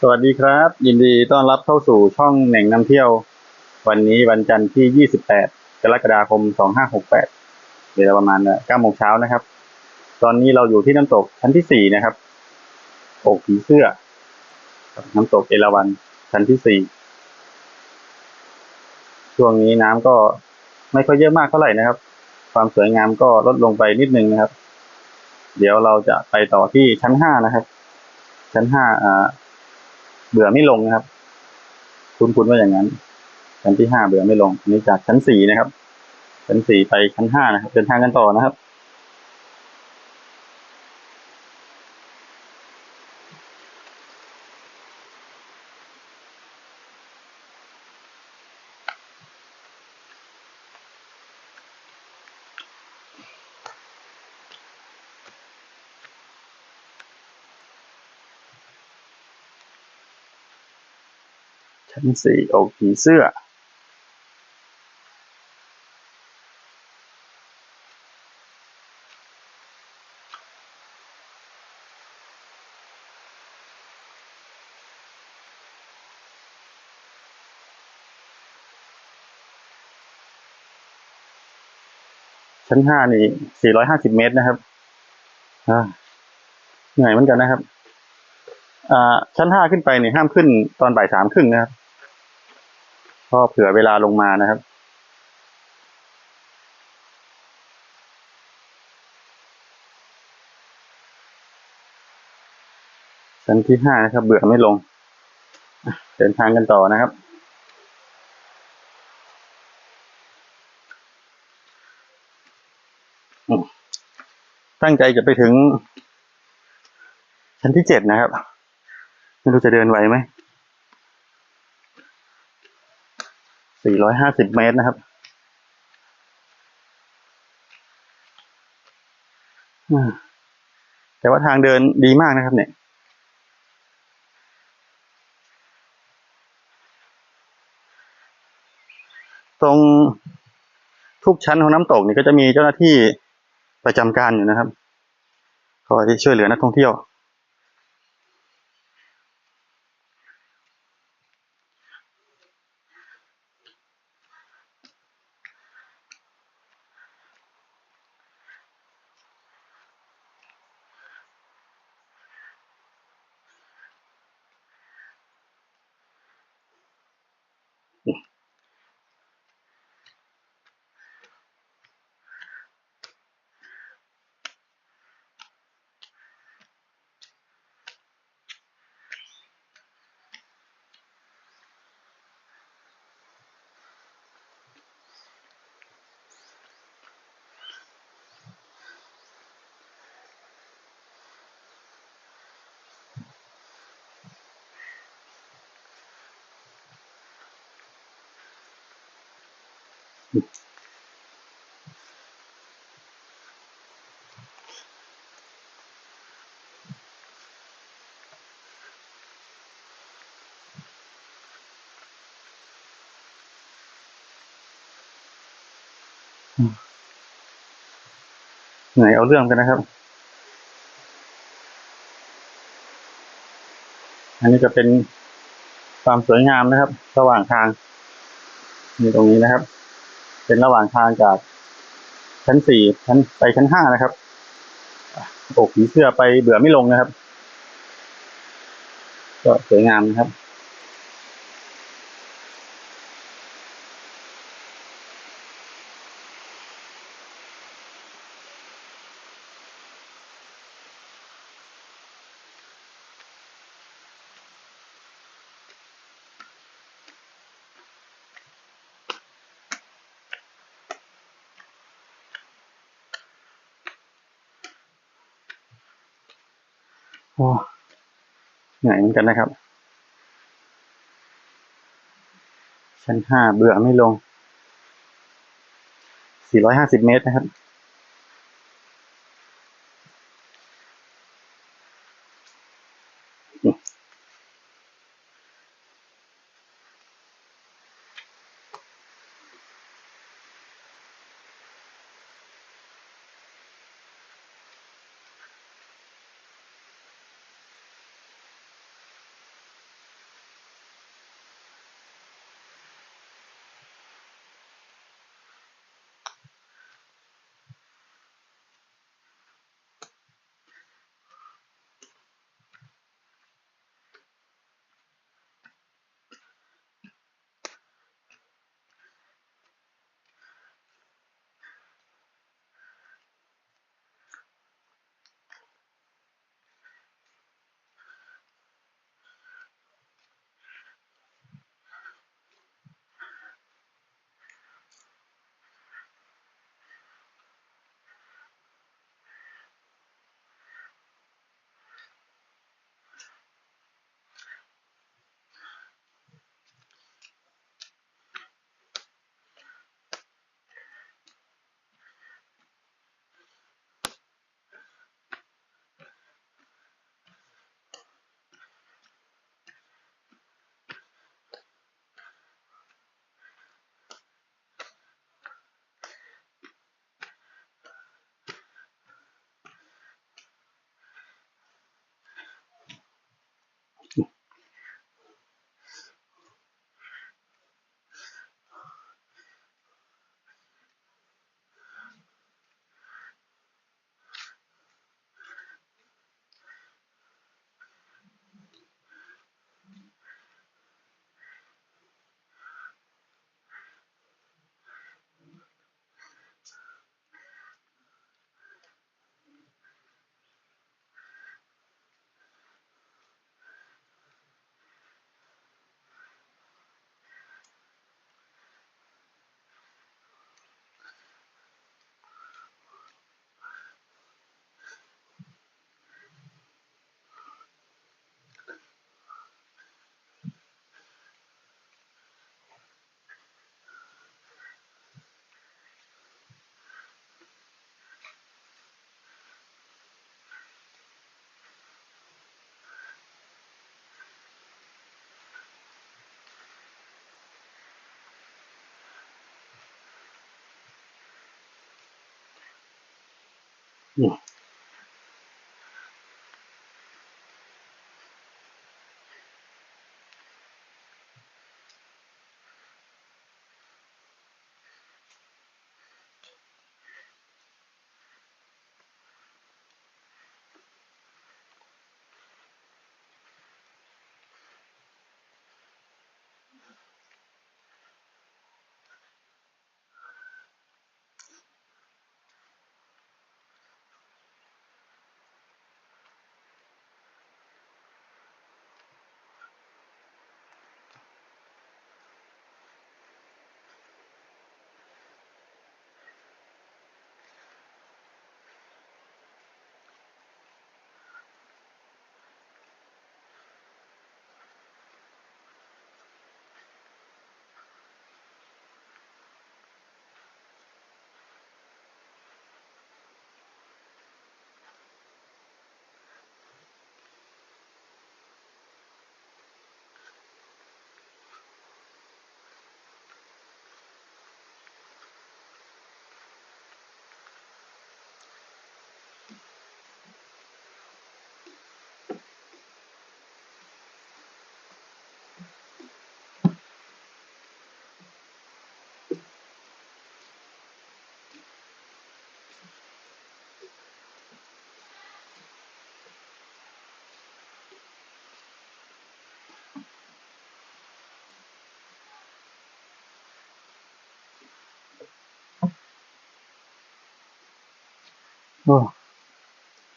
สวัสดีครับ ยินดีต้อนรับเข้าสู่ช่องแหน่งนำเที่ยว วันนี้วันจันทร์ที่ 28 กรกฎาคม 2568 เวลาประมาณ9โมงเช้านะครับ ตอนนี้เราอยู่ที่น้ำตกชั้นที่ 4 นะครับโอกผีเสื้อ น้ำตกเอราวัณชั้นที่ 4 ช่วงนี้น้ำก็ไม่ค่อยเยอะมากเท่าไหร่นะครับ ความสวยงามก็ลดลงไปนิดนึงนะครับ เดี๋ยวเราจะไปต่อที่ชั้น 5 นะครับ ชั้น5อ่า เบื่อไม่ลงนะครับ คุณคุณว่าอย่างนั้น ชั้นที่ห้าเบื่อไม่ลงอันนี้จากชั้นสี่นะครับ ชั้นสี่ไปชั้นห้านะครับเดินทางกันต่อนะครับ ชั้นสี่โอกผีเสื้อ ชั้นห้านี่450เมตรนะครับอ่าเหนื่อยเหมือนกันนะครับ อ่า ชั้นห้าขึ้นไปเนี่ยห้ามขึ้นตอนบ่ายสามครึ่งนะครับ ก็เผื่อเวลาลงมานะครับ ชั้นที่ห้านะครับ เบื่อไม่ลง เดินทางกันต่อนะครับตั้งใจจะไปถึง ชั้นที่เจ็ดนะครับ ไม่รู้จะเดินไหวไหม 450 เมตรนะครับ แต่ว่าทางเดินดีมากนะครับเนี่ย ตรงทุกชั้นของน้ำตกนี่ก็จะมีเจ้าหน้าที่ประจำการอยู่นะครับ คอยช่วยเหลือนักท่องเที่ยว เหนื่อยเอาเรื่องกันนะครับ อันนี้จะเป็นความสวยงามนะครับ ระหว่างทางนี่ตรงนี้นะครับ เป็นระหว่างทางจากชั้นสี่ชั้นไปชั้นห้านะครับอะโอกผีเสื้อไปเบื่อไม่ลงนะครับ ก็สวยงามนะครับ โอ้เหนื่อยเหมือนกันนะครับ ชั้นห้าเบื่อไม่ลง 450 เมตรนะครับ นี่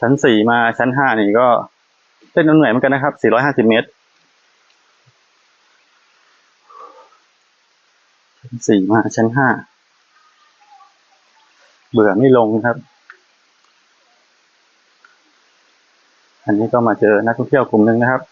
ชั้นสี่มาชั้นห้านี่ก็เส้นน้ำเหนื่อยเหมือนกันนะครับ 450 เมตร ชั้นสี่มาชั้นห้า เบื่อไม่ลงครับ อันนี้ก็มาเจอนักท่องเที่ยวกลุ่มหนึ่งนะครับ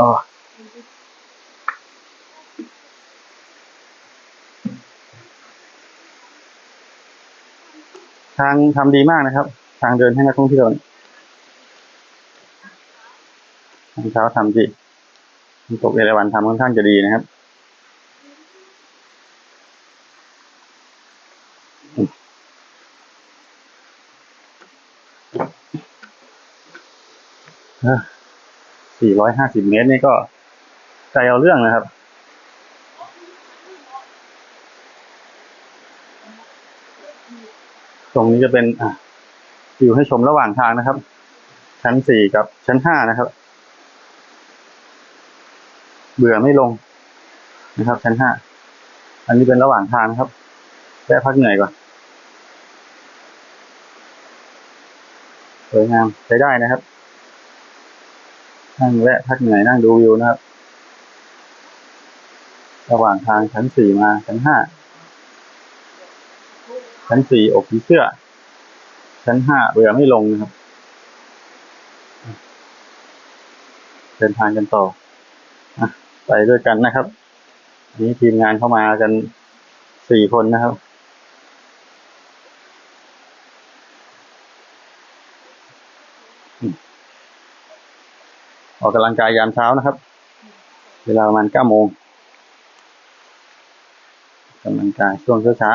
อ๋อทางทำดีมากนะครับ ทางเดินให้นักท่องเที่ยวเนี่ยทางเช้าทำดีตกเอราวัณทำค่อนข้างจะดีนะครับ 450 เมตรนี่ก็ใจเอาเรื่องนะครับ ตรงนี้จะเป็นอะวิวให้ชมระหว่างทางนะครับ ชั้นสี่กับชั้นห้านะครับ เบื่อไม่ลงนะครับ ชั้นห้าอันนี้เป็นระหว่างทางครับแวะพักเหนื่อยก่อนสวยงามใช้ได้นะครับ นั่งแวะพักเหนื่อยนั่งดูวิวนะครับ ระหว่างทางชั้นสี่มาชั้นห้าชั้นสี่อกผีเสื้อ ชั้นห้าเบื่อไม่ลงนะครับ เดินทางกันต่ออไปด้วยกันนะครับนนี้ทีมงานเข้ามากันสี่คนนะครับอ ออกกำลังกายยามเช้านะครับ เวลาประมาณเก้าโมงกำลังกายช่วงเช้าเช้า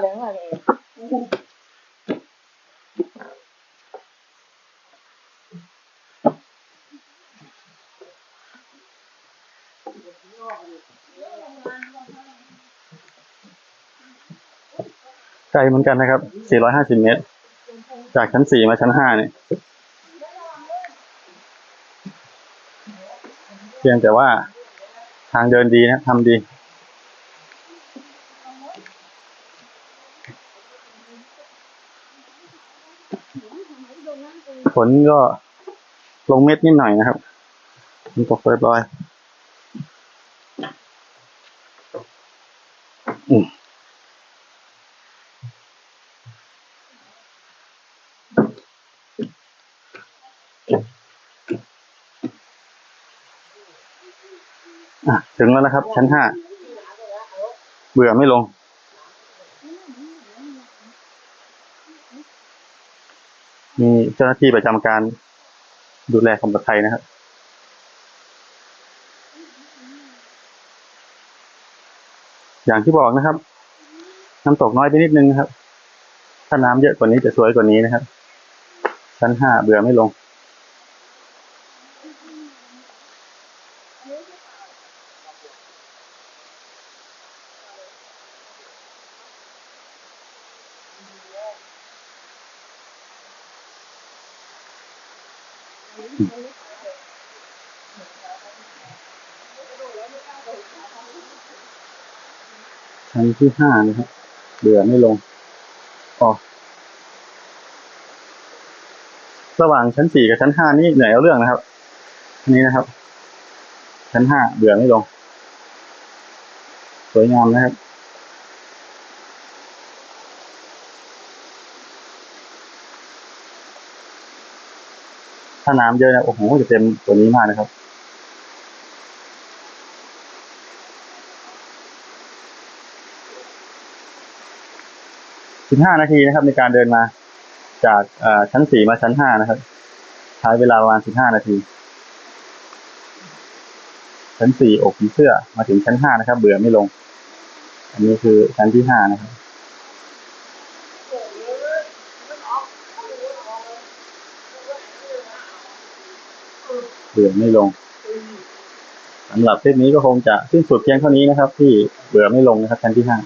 เลยว่าเลยไกลเหมือนกันนะครับ 450 เมตร จากชั้น 4 มาชั้น 5 เนี่ย เพียงแต่ว่าทางเดินดีนะทำดี ฝนก็ลงเม็ดนิดหน่อยนะครับฝนตกเรียบร้อยอืมถึงแล้วนะครับ ชั้นห้าเบื่อไม่ลง มีเจ้าหน้าที่ประจำการดูแลความปลอดภัยนะครับอย่างที่บอกนะครับ น้ำตกน้อยไปนิดนึงนะครับ ถ้าน้ำเยอะกว่านี้จะสวยกว่านี้นะครับ ชั้นห้าเบื่อไม่ลง ชั้นที่ห้านะครับเบื่อไม่ลงออระหว่างชั้นสี่กับชั้นห้านี่เหนื่อยเอาเรื่องนะครับนนี้นะครับ ชั้นห้าเบื่อไม่ลง สวยงามนะครับถ้าน้ำเยอะนะโอ้โหจะเต็มตัวนี้มากนะครับ สิบห้านาทีนะครับ ในการเดินมาจากชั้นสี่มาชั้นห้านะครับ ใช้เวลาประมาณสิบห้านาที ชั้นสี่อกผีเสื้อมาถึงชั้นห้านะครับ เบื่อไม่ลง อันนี้คือชั้นที่ห้านะครับเบื่อไม่ลงสำหรับคลิปนี้ก็คงจะสิ้นสุดเพียงเท่านี้นะครับ ที่เบื่อไม่ลงนะครับชั้นที่ห้า